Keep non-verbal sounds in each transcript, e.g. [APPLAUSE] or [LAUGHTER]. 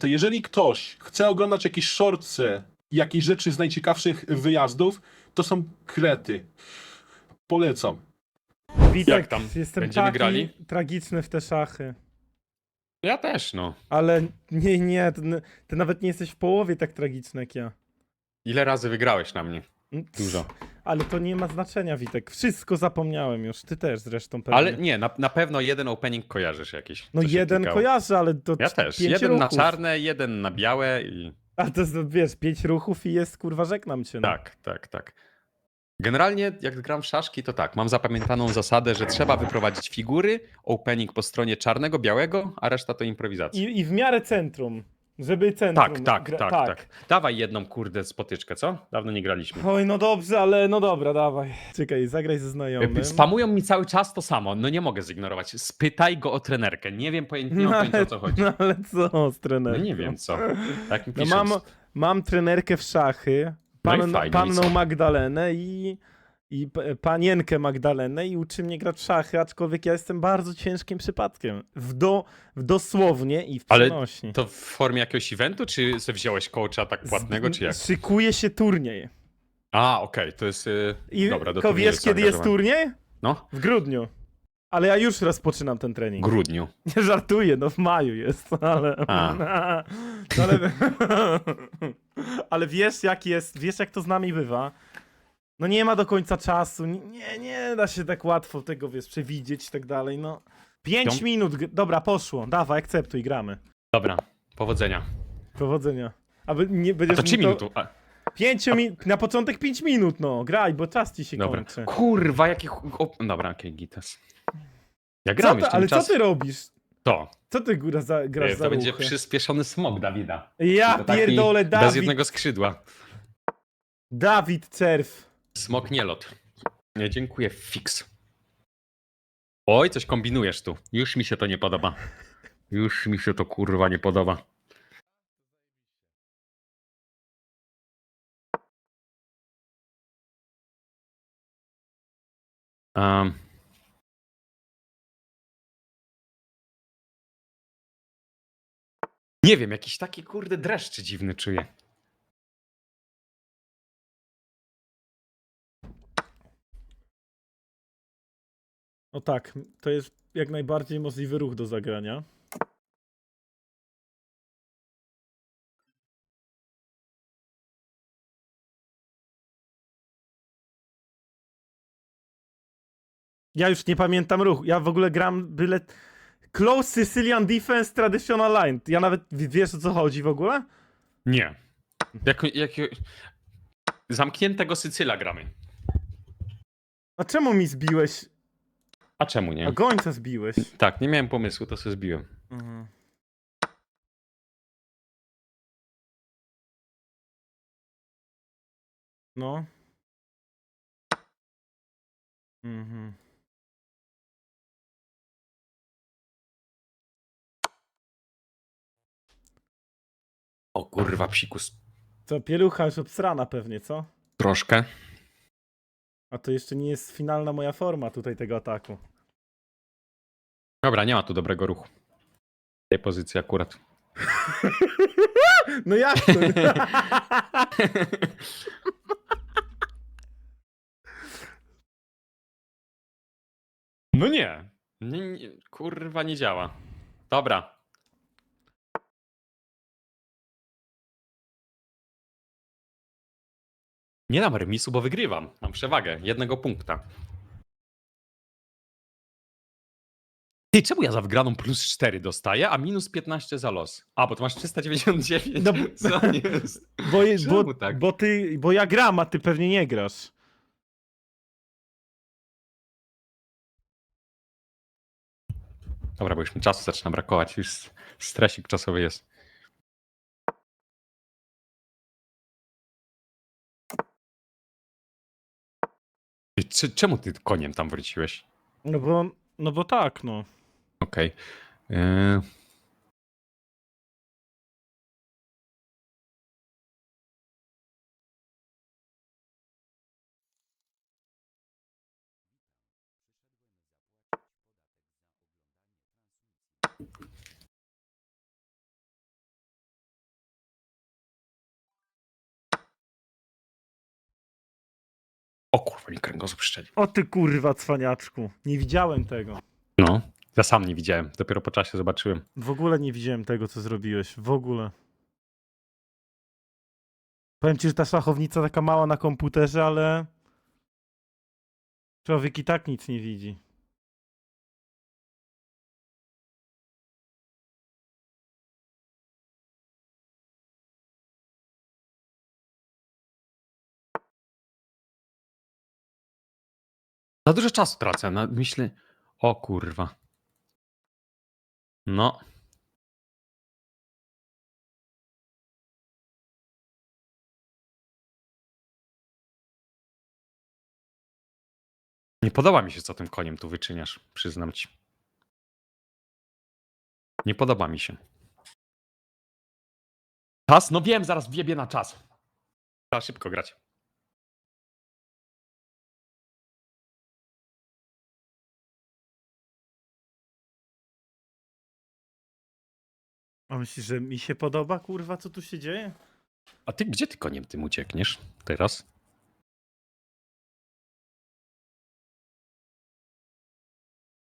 to jeżeli ktoś chce oglądać jakieś shortce, jakieś rzeczy z najciekawszych wyjazdów, to są krety. Polecam. Witek, Jak tam? jestem Będziemy taki grali? tragiczny w te szachy. Ja też, no. Ale nie, nie, ty, ty nawet nie jesteś w połowie tak tragiczny jak ja. Ile razy wygrałeś na mnie? Mm, Dużo. Ale to nie ma znaczenia, Witek. Wszystko zapomniałem już. Ty też zresztą pewnie. Ale nie, na, na pewno jeden opening kojarzysz jakiś. No co się jeden klikało. kojarzę, ale to Ja też. pięć Jeden ruchów. na czarne, jeden na białe i... A to jest, wiesz, pięć ruchów i jest, kurwa, żegnam cię. No. Tak, tak, tak. Generalnie jak gram w szaszki, to tak, mam zapamiętaną zasadę, że trzeba wyprowadzić figury, opening po stronie czarnego, białego, a reszta to improwizacja. I, I w miarę centrum. Żeby centrum. Tak, tak, gra- tak, tak. Dawaj jedną kurde spotyczkę, co? Dawno nie graliśmy. Oj, no dobrze, ale no dobra, dawaj. Czekaj, zagraj ze znajomym. Spamują mi cały czas to samo, no nie mogę zignorować. Spytaj go o trenerkę. Nie wiem, poję- nie No mam pojęcia o co chodzi. no ale co z No trenerem? nie wiem co. Tak mi No piszą. mam, mam trenerkę w szachy, No i pan, fajnie, i panną? Magdalenę i, i panienkę Magdalenę i uczy mnie grać w szachy, aczkolwiek ja jestem bardzo ciężkim przypadkiem. W, do, w dosłownie i w Ale przenośni. To w formie jakiegoś eventu, czy sobie wziąłeś coacha tak płatnego, czy jak? Szykuje się turniej. A, okej, to jest... Yy... I Dobra, do wiesz kiedy jest turniej? No, W grudniu. Ale ja już rozpoczynam ten w trening. grudniu. [LAUGHS] Nie żartuję, no w maju jest, [LAUGHS] ale. A. [LAUGHS] Ale, ale wiesz, jak jest, wiesz, jak to z nami bywa. No nie ma do końca czasu. Nie, nie, da się tak łatwo tego, wiesz, przewidzieć i tak dalej. No. Pięć Pią- minut. g- Dobra, poszło. Dawaj, akceptuj, gramy. Dobra, powodzenia. Powodzenia. Aby nie A będziesz to mi 3 minuty. A, Pięciu min... Na początek pięć minut, no. Graj, bo czas ci się dobra. kończy. Kurwa, jaki... ch- O, dobra, okej, gitas. Ja Co gram ty, ale czas... co ty robisz? To. Co ty góra za, grasz Yy, za To będzie ruchy? przyspieszony smog Dawida. Ja To taki pierdolę, Bez Dawid. jednego skrzydła. Dawid Czerw. Smok nie lot. Nie, dziękuję, fix. Oj, coś kombinujesz tu. Już mi się to nie podoba. Już mi się to kurwa nie podoba. Um. Nie wiem, jakiś taki kurde dreszcz dziwny czuję. No tak, to jest jak najbardziej możliwy ruch do zagrania. Ja już nie pamiętam ruchu. Ja w ogóle gram byle. Close Sicilian Defense Traditional Line. Ja nawet wiesz o co chodzi w ogóle? Nie. Jak, jak, zamkniętego Sycyla gramy. A czemu mi zbiłeś? A czemu A nie? gońca zbiłeś. Tak, nie miałem pomysłu, to sobie zbiłem. Mhm. No. Mhm. O kurwa, psikus. To pielucha już obsrana pewnie, co? Troszkę. A to jeszcze nie jest finalna moja forma tutaj tego ataku. Dobra, nie ma tu dobrego ruchu. W tej pozycji akurat. [LAUGHS] No to? [LAUGHS] No nie. nie, nie kurwa, nie działa. Dobra. Nie dam remisu, bo wygrywam. Mam przewagę jednego punkta. Ty, czemu ja za wygraną plus 4 dostaję, a minus 15 za los? A, bo to masz 399. No bo- [LAUGHS] Co jest? Bo, je- bo, tak? bo ty, bo ja gram, a ty pewnie nie grasz. Dobra, bo już mi czasu zaczyna brakować. Już stresik czasowy jest. Ty, czy- Czemu ty koniem tam wróciłeś? No bo, no bo tak, no. Okej. E, o kurwa, mi kręgosłup szczeli. O ty kurwa cwaniaczku, nie widziałem tego. No ja sam nie widziałem. Dopiero po czasie zobaczyłem. W ogóle nie widziałem tego, co zrobiłeś. W ogóle. Powiem ci, że ta szachownica taka mała na komputerze, ale człowiek i tak nic nie widzi. Za dużo czasu tracę. Na, myślę, o kurwa. No. Nie podoba mi się, co tym koniem tu wyczyniasz, przyznam ci. Nie podoba mi się. Czas? No wiem, zaraz wjebie na czas. Trzeba szybko grać. A myślisz, że mi się podoba, kurwa, co tu się dzieje? A ty gdzie ty koniem tym uciekniesz teraz?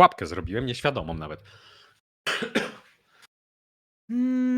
Łapkę zrobiłem, nieświadomą nawet. Mm.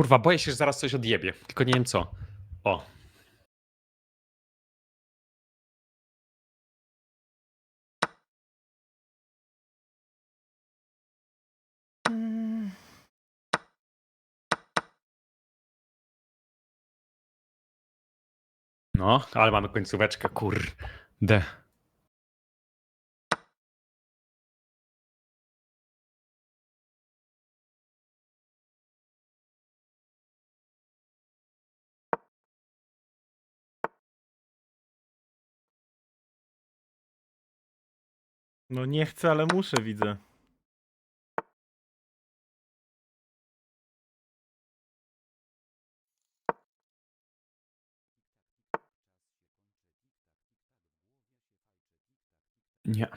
Kurwa, boję się, że zaraz coś odjebie. Tylko nie wiem co. O. No, ale mamy końcóweczkę, kurde. No nie chcę, ale muszę, widzę. Nie.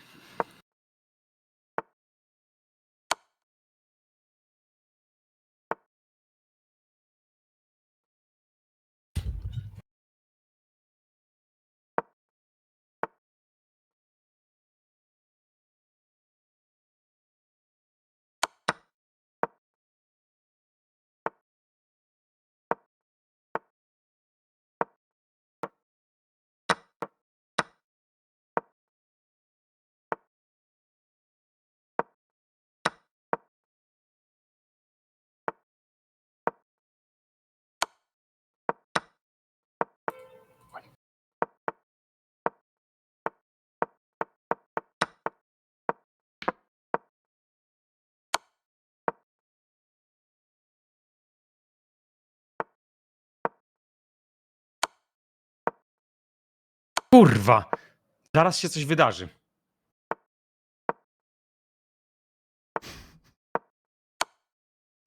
Kurwa! Zaraz się coś wydarzy.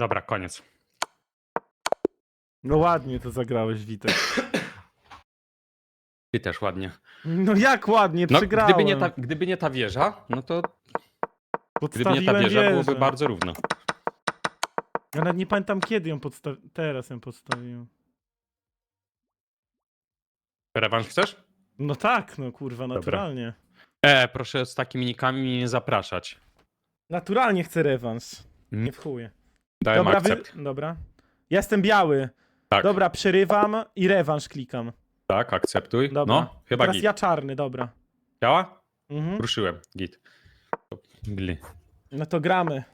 Dobra, koniec. No ładnie to zagrałeś, Witek. [CLEARS THROAT] Ty też ładnie. No jak ładnie, No, przegrałem. gdyby nie, ta, gdyby nie ta wieża, no to gdyby nie ta Podstawiłem wieża, byłoby wieżę. bardzo równo. Ja nawet nie pamiętam kiedy ją podstawiłem. Teraz ją podstawiłem. Rewanż chcesz? No tak, no kurwa, naturalnie. E, proszę z takimi nikami mnie nie zapraszać. Naturalnie chcę rewanż. Mm. Nie w chuje. Dałem Dobra, wy... akcept. Dobra. Ja jestem biały. Tak, Dobra, przerywam i rewanż klikam. tak, akceptuj. Dobra. No, chyba Teraz git. ja czarny, dobra. Działa? Mhm. Ruszyłem, git. Gli. No to gramy.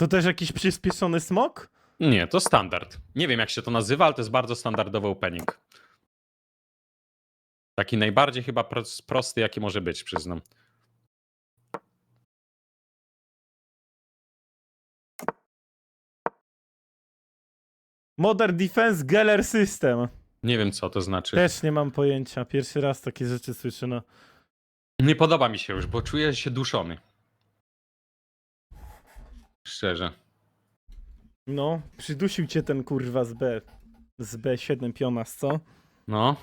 To też jakiś przyspieszony smok? Nie, to standard. Nie wiem jak się to nazywa, ale to jest bardzo standardowy opening. Taki najbardziej chyba pros- prosty, jaki może być, przyznam. Modern Defense Geller System. Nie wiem co to znaczy. Też nie mam pojęcia. Pierwszy raz takie rzeczy słyszę. No. Nie podoba mi się już, bo czuję się duszony. Szczerze. no, przydusił cię ten kurwa z B. Z B7 pionas, co? No.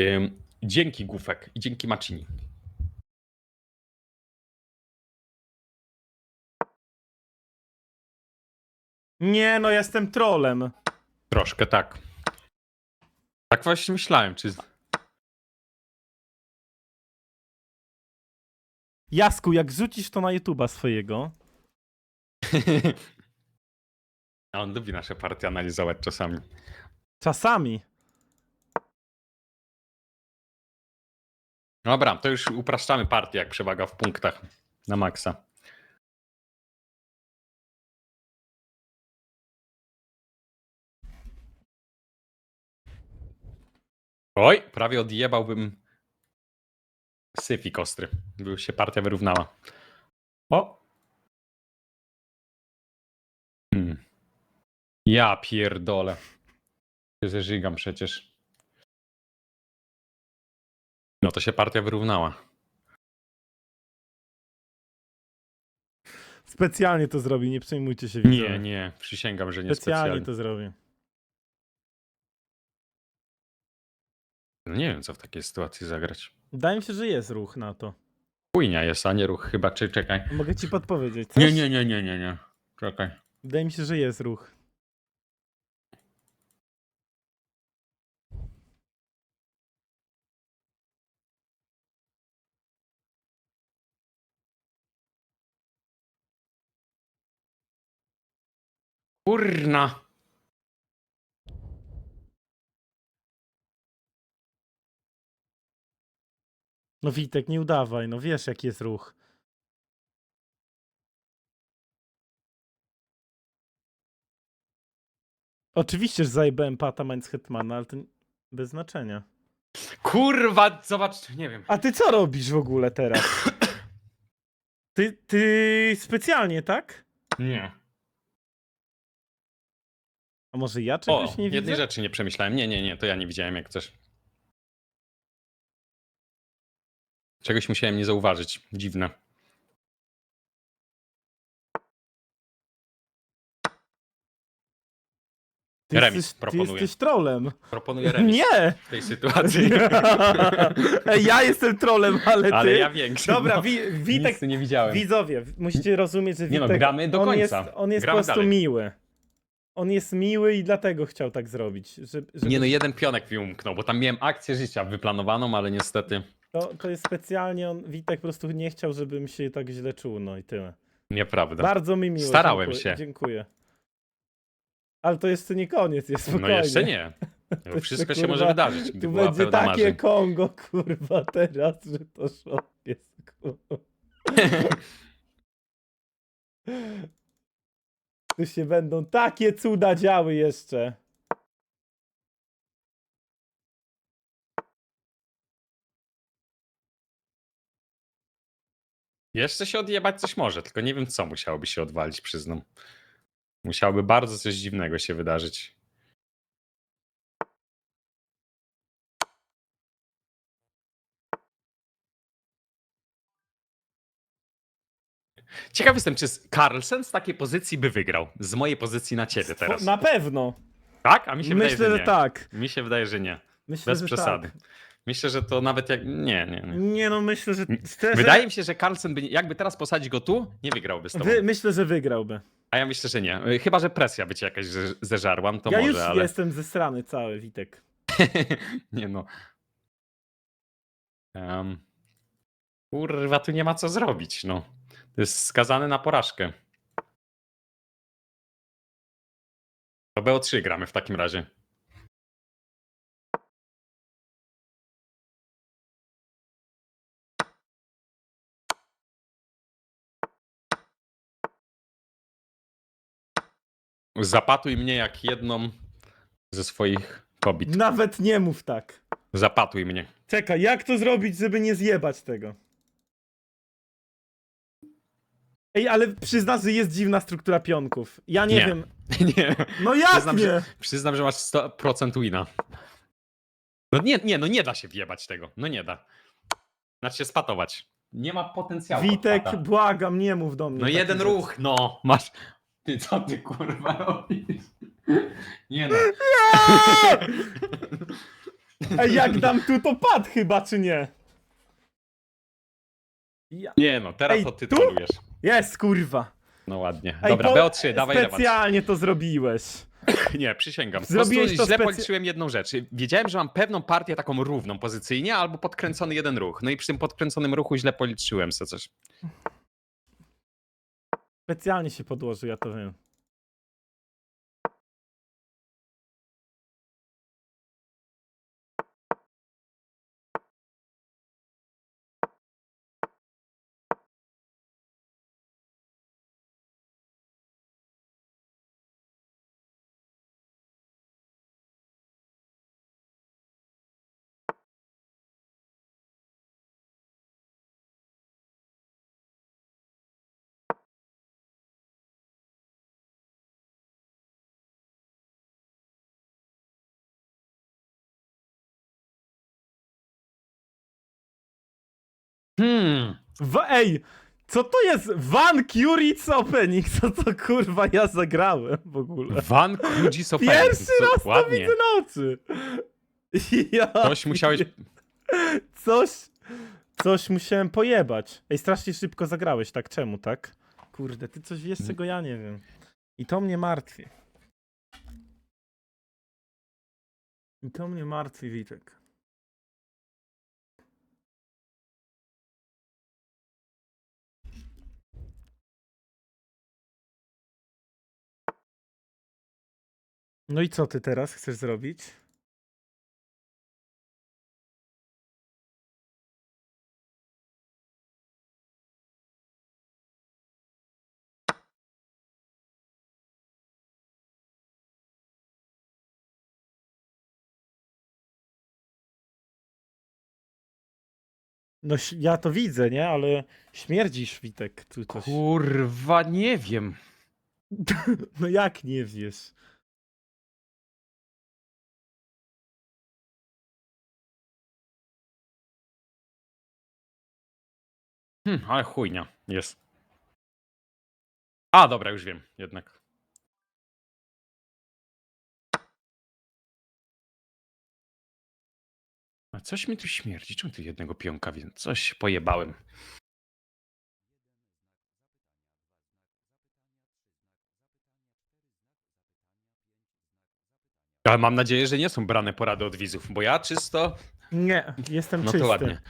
Ym, dzięki Gufek i dzięki Macini. Nie, no jestem trolem. Troszkę tak. Tak właśnie myślałem, czy... Jasku, jak rzucisz to na YouTube'a swojego, [LAUGHS] A on lubi nasze partie analizować czasami. czasami. Dobra, to już upraszczamy partię, jak przewaga w punktach na maksa. Oj, prawie odjebałbym syfik ostry. By już się partia wyrównała. O! Hmm. Ja pierdolę. Się zeżygam przecież. No to się partia wyrównała. Specjalnie to zrobi, nie przejmujcie się. Nie, widzowie. nie, przysięgam, że nie Specjalnie specjalnie. to zrobi. No nie wiem, co w takiej sytuacji zagrać. Wydaje mi się, że jest ruch na to. Chujnia jest, a nie ruch chyba, czy czekaj. Mogę ci podpowiedzieć. Coś? Nie, nie, nie, nie, nie, nie. Czekaj. Wydaje mi się, że jest ruch. Kurna! No Witek, nie udawaj, no wiesz jaki jest ruch. Oczywiście, że zajebałem Pata Mainz Hetmana, ale to bez znaczenia. Kurwa, zobacz, nie wiem. A ty co robisz w ogóle teraz? [COUGHS] Ty, ty specjalnie, tak? Nie. A może ja O, czegoś nie jednej widzę? rzeczy nie przemyślałem. Nie, nie, nie, to ja nie widziałem jak coś. Czegoś musiałem nie zauważyć. Dziwne. Ty remis jesteś, ty proponuję. jesteś trolem. Proponuję remis Nie! w tej sytuacji. [LAUGHS] Ja jestem trolem, ale ty... Ale ja większy. Dobra, no. wi Witek, Nic nie widziałem. widzowie, musicie rozumieć, że Nie no, gramy do on końca. jest, on jest po Gramy prostu dalej. miły. On jest miły i dlatego chciał tak zrobić. Żeby, żeby... Nie no, jeden pionek mi umknął, bo tam miałem akcję życia wyplanowaną, ale niestety to, to jest specjalnie, on, Witek po prostu nie chciał, żebym się tak źle czuł, no i tyle. nieprawda. Bardzo mi miło. Starałem dziękuję, się. Dziękuję. Ale to jeszcze nie koniec, jest No spokojnie. jeszcze nie. [LAUGHS] To Wszystko się może kurwa, wydarzyć, gdy Tu była będzie pełna takie marzeń. Kongo, kurwa, teraz, że to szok jest, kurwa. [LAUGHS] Tu się będą takie cuda działy jeszcze. Jeszcze się odjebać coś może, tylko nie wiem co musiałoby się odwalić, przyznam. Musiałoby bardzo coś dziwnego się wydarzyć. Ciekaw jestem, czy Carlsen z takiej pozycji by wygrał. Z mojej pozycji na ciebie teraz. Na pewno. Tak? A mi się Myślę, wydaje, że, że nie. tak. Mi się wydaje, że nie. Myślę, Bez że przesady. Tak. Myślę, że to nawet jak. Nie, nie, nie. Nie no, myślę, że szczerze... Wydaje mi się, że Carlsen by, jakby teraz posadzić go tu, nie wygrałby z tobą. Wy, myślę, że wygrałby. A ja myślę, że nie. Chyba, że presja by cię jakaś ze- zeżarła, no to ja może, już ale. jestem zesrany cały, Witek. [LAUGHS] nie no. Em, kurwa, tu nie ma co zrobić, no. To jest skazany na porażkę. To BO3 gramy w takim razie. Zapatuj mnie jak jedną ze swoich kobiet. Nawet nie mów tak. Zapatuj mnie. Czekaj, jak to zrobić, żeby nie zjebać tego? Ej, ale przyznasz, że jest dziwna struktura pionków. Ja nie, Nie. wiem. [LAUGHS] nie. No jak Przyznam, nie? że- Przyznam, że masz 100% wina. No nie, nie, no nie da się wjebać tego. No nie da. Znaczy się spatować. Nie ma potencjału. Witek, błagam, nie mów do mnie. No takich jeden rzeczy. ruch, no. Masz. Ty co ty kurwa robisz? Nie no. [LAUGHS] Ej, jak dam tu, to pad chyba, czy nie? Ja... Nie no, teraz Ej, to ty tu? trolujesz. Jest, kurwa. No ładnie. Ej, Dobra, po- BO3, dawaj rewanż. Specjalnie to zrobiłeś. [LAUGHS] Nie, przysięgam. Po Zrobiłeś prostu to źle specy- policzyłem jedną rzecz. Wiedziałem, że mam pewną partię taką równą pozycyjnie, albo podkręcony jeden ruch. No i przy tym podkręconym ruchu źle policzyłem sobie coś. Specjalnie się podłożył, ja to wiem. Hmm. W ej, co to jest Van Curic Opening? Co to kurwa ja zagrałem w ogóle? Van Cruzis Opening. Pierwszy raz to widzę na oczy. Ja... Coś musiałeś... Coś... Coś musiałem pojebać. Ej, strasznie szybko zagrałeś, tak? Czemu, tak? Kurde, ty coś wiesz, czego ja nie wiem. I to mnie martwi. I to mnie martwi, Witek. No i co ty teraz chcesz zrobić? No ś- ja to widzę, nie? Ale śmierdzisz, Witek, tu coś. Kurwa, nie wiem. [LAUGHS] No jak nie wiesz? Hmm, ale chujnia jest. A, dobra, już wiem, jednak. A coś mi tu śmierdzi. Czemu tu jednego pionka wiem? Coś pojebałem. Ale mam nadzieję, że nie są brane porady od widzów, bo ja czysto. Nie, jestem No czysty. to ładnie.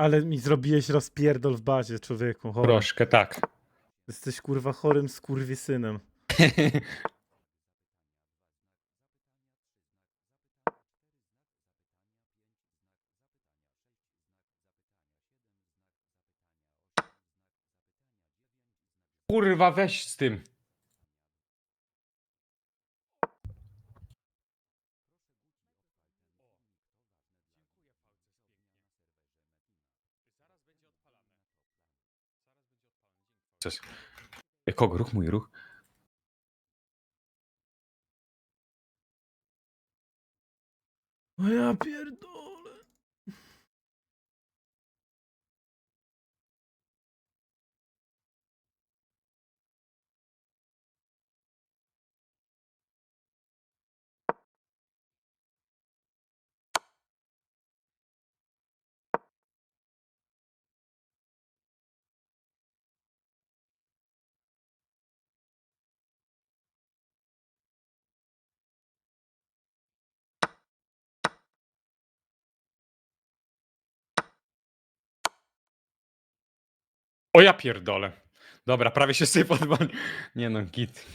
Ale mi zrobiłeś rozpierdol w bazie, człowieku. Chory. Troszkę, tak. Jesteś kurwa chorym skurwysynem. [LAUGHS] Kurwa, weź z tym. Cześć. E, Kogo? Ruch mój ruch? O ja pierdolę. O ja pierdolę. Dobra, prawie się sypał. Nie no, git.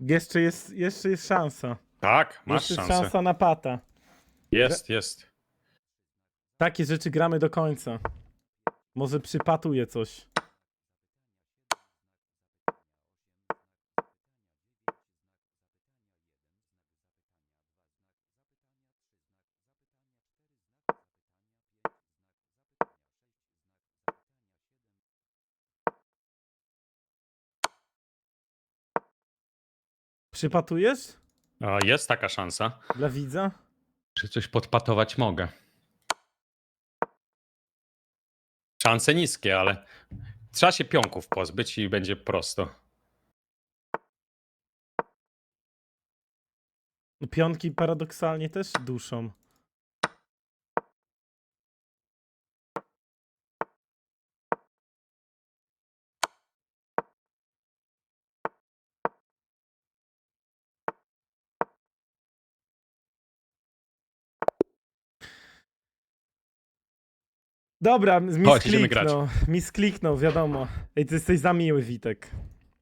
Jeszcze jest, jeszcze jest szansa. Tak, masz jeszcze szansę. szansa na pata. Jest, jest. Takie rzeczy gramy do końca. Może przypatuje coś. Przypatujesz? A, jest taka szansa. Dla widza? Czy coś podpatować mogę? Szanse niskie, ale trzeba się pionków pozbyć i będzie prosto. Pionki paradoksalnie też duszą. Mi Chodź, idziemy grać. skliknął, mi skliknął, wiadomo. Ej, ty jesteś za miły, Witek.